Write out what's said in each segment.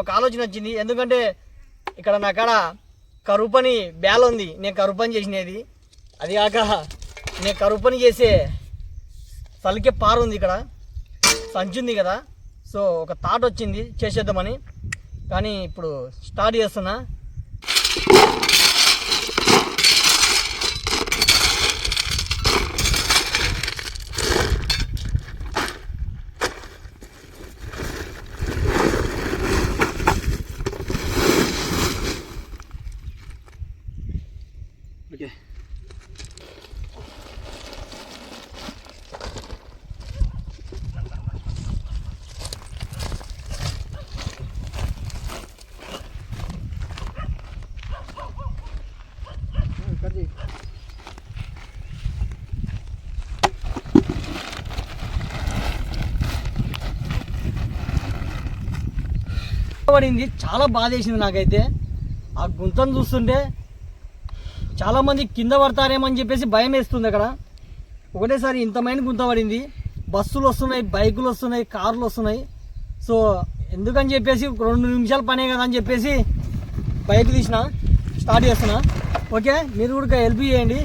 ఒక ఆలోచన వచ్చింది. ఎందుకంటే ఇక్కడ నా కాడ కరువు పని బ్యాల్ ఉంది. నేను కరువు పని చేసినది. అది కాక నేను కరువు పని చేసే సలికే పారు ఉంది ఇక్కడ. సంచి ఉంది కదా. సో ఒక థాట్ వచ్చింది. చేసేద్దామని. కానీ ఇప్పుడు స్టార్ట్ చేస్తున్నా. ఓకే. పడింది. చాలా బాధ వేసింది నాకైతే. ఆ గుంతను చూస్తుంటే చాలామంది కింద పడతారేమని చెప్పేసి భయం వేస్తుంది అక్కడ. ఒకటేసారి ఇంతమైన గుంత పడింది. బస్సులు వస్తున్నాయి బైకులు వస్తున్నాయి కార్లు వస్తున్నాయి. సో ఎందుకని చెప్పేసి రెండు నిమిషాలు పనే కదా అని చెప్పేసి బైక్ తీసిన స్టార్ట్ చేస్తున్నా. ఓకే మీరు కూడా హెల్ప్ చేయండి.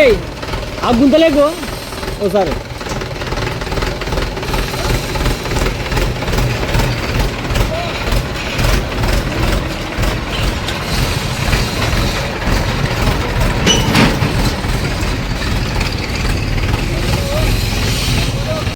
అరే ఆ గుంతలేకు. ఓసారి